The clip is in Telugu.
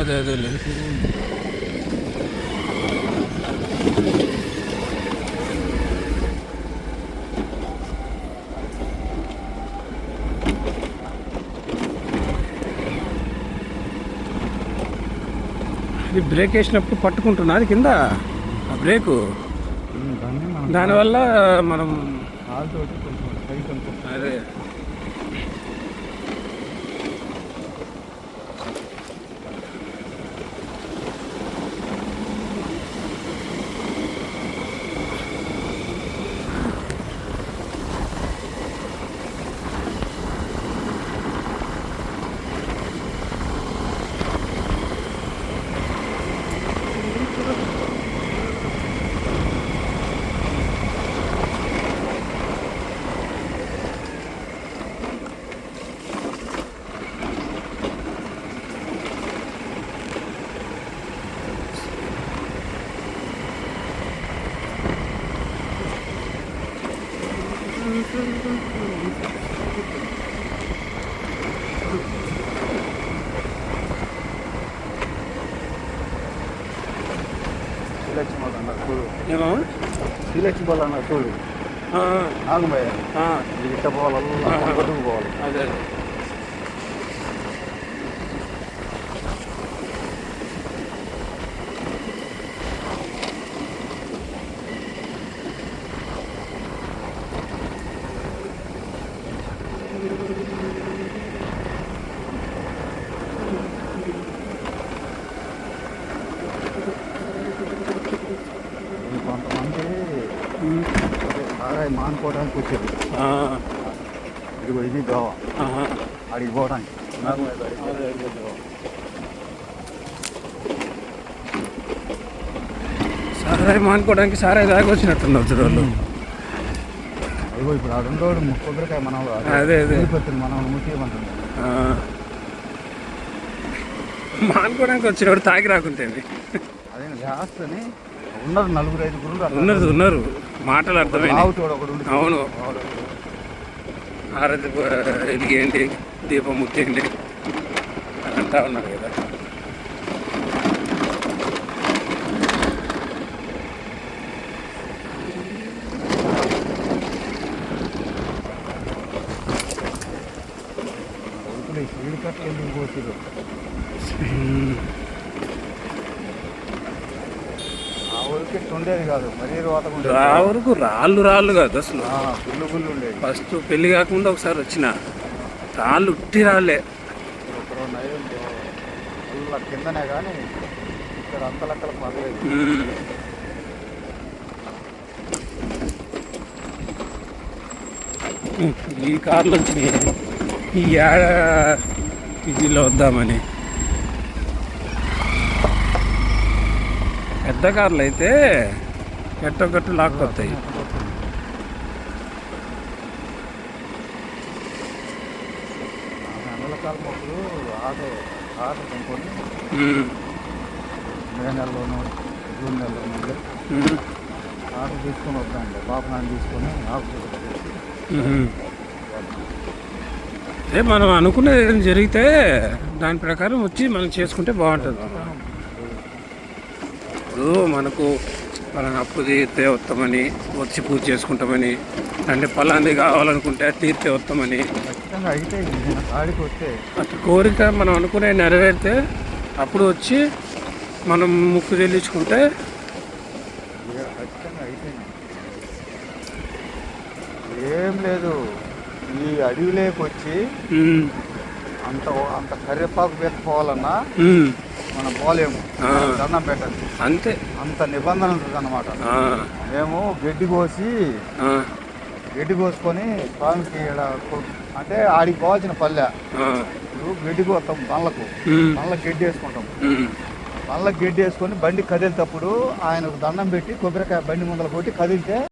అదే అదే లేదు ఇది బ్రేక్ వేసినప్పుడు పట్టుకుంటున్నా అది కింద? ఆ బ్రేకు? దానివల్ల మనం అదే. శ్రీలక్ష్మి వాళ్ళు అన్నారు చూడు. ఆగమయ్య ఇట్ట పోవాలి కొట్టుకు పోవాలి. అదే ఇది కొంతమంది సారాయి మానుకోవడానికి వచ్చారు ఆ, ఇదిగో ఇది గోవా. అడిగి పోవడానికి. సారాయి మానుకోవడానికి సారాయి దాకా వచ్చినట్టున్నారు చూడవాళ్ళు అదిగో ఇప్పుడు ఆ రెండోడు కొబ్బరికాయ మనం అదే, అదే. మనం ముఖ్యమంటుంది మానుకోవడానికి వచ్చినప్పుడు తాగి రాకుంటే అదే చేస్తని ఉన్నారు నలుగురు ఐదుగురు ఉన్నారు. ఉన్నారు. మాటలు అర్థమైంది అవును. ఆరతి వెలిగేయండి దీపం ముట్టేయండి అని అంటా ఉన్నారు కదా. కట్టలు ఎందుకు పోసిరు ఇట్ట ఉండేది కాదు. మరీ వరకు రాళ్ళు రాళ్ళు కాదు అసలు. ఉండేది ఫస్ట్ పెళ్ళి కాకుండా ఒకసారి వచ్చిన. రాళ్ళు ఉట్టి రాళ్ళే. ఇప్పుడు కిందనే కానీ ఇక్కడ అంతలక్కల పర్లేదు ఉమ్. ఈ కార్లు వచ్చినాయి ఈ ఏడ ఇదిలో వద్దామని. పెద్ద కార్లు అయితే ఎట్టొకట్టు లాక్కొస్తాయి. మే నెలలోనూ జూన్ నెలలోనూ. ఆటో తీసుకొని వద్దాండి తీసుకొని ఆఫీస్ పెట్టేసి ఉమ్. అదే మనం అనుకునేది ఏదైనా జరిగితే దాని ప్రకారం వచ్చి మనం చేసుకుంటే బాగుంటుంది ఇప్పుడు మనకు మనం అప్పు తీరితే వస్తామని వచ్చి పూజ చేసుకుంటామని అంటే పలాంది కావాలనుకుంటే తీరితే వస్తామని. అట్లా కోరిక మనం అనుకునే నెరవేరితే అప్పుడు వచ్చి మనం ముక్కు చెల్లించుకుంటే ఏం లేదు. ఈ అడవిలోకి వచ్చి అంత అంత కరివేపాకు పెట్టుకోవాలన్నా మనం పోలేము. దండం పెట్టాలి అంతే. అంత నిబంధన ఉంటుంది అన్నమాట మేము గడ్డి కోసి గడ్డి కోసుకొని స్వామికి అంటే ఆడికి పోవాల్సిన పల్లె. గడ్డి కోస్తాం బండ్లకు. బండ్లకు గడ్డి వేసుకుంటాం. బండ్లకు గడ్డి వేసుకొని బండి కదిలేటప్పుడు ఆయనకు దండం పెట్టి కొబ్బరికాయ బండి ముందర కొట్టి కదిలితే